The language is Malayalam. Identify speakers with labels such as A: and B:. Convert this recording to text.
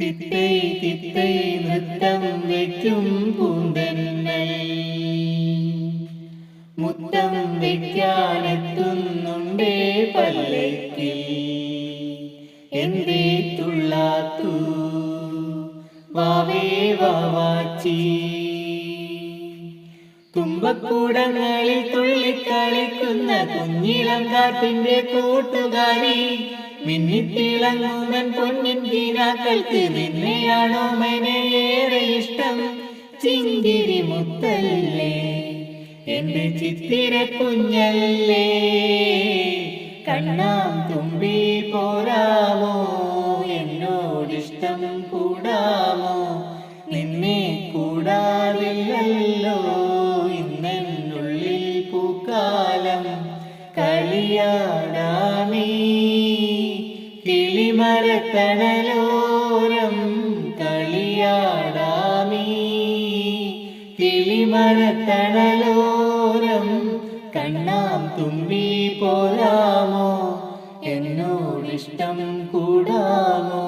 A: തിത്തൈ തിത്തൈ നൃത്തം വയ്ക്കും പൂന്തന്നൽ മുത്തം വയ്ക്കാനെത്തുന്നുണ്ടേ പല്ലക്കിൽ. എന്തേ തുള്ളാത്തു? വാവേ വാവാച്ചി. തുമ്പക്കൂടങ്ങളിൽ തുള്ളിക്കളിക്കുന്ന കുഞ്ഞിളം കാറ്റിന്റെ കൂട്ടുകാരി. മിന്നിത്തിളങ്ങുമൻ പൊന്നിൻ കീനാക്കൾക്ക് നിന്നെയാണോ ഏറെ ഇഷ്ടം? ചിന്തിരി മുത്തല്ലേ എന്റെ ചിത്തിര കുഞ്ഞല്ലേ. കണ്ണാം തുമ്പി പോരാമോ? എന്നോടിഷ്ടം കൂടാമോ? നിന്നെ ഇന്നെന്നുള്ളിൽ പൂക്കാലം കളിയാടാമീ. കിളിമരത്തണലോരം കളിയാടാമീ. കിളിമരത്തണലോരം കണ്ണാം തുമ്പി പോരാമോ? എന്നോടിഷ്ടം കൂടാമോ?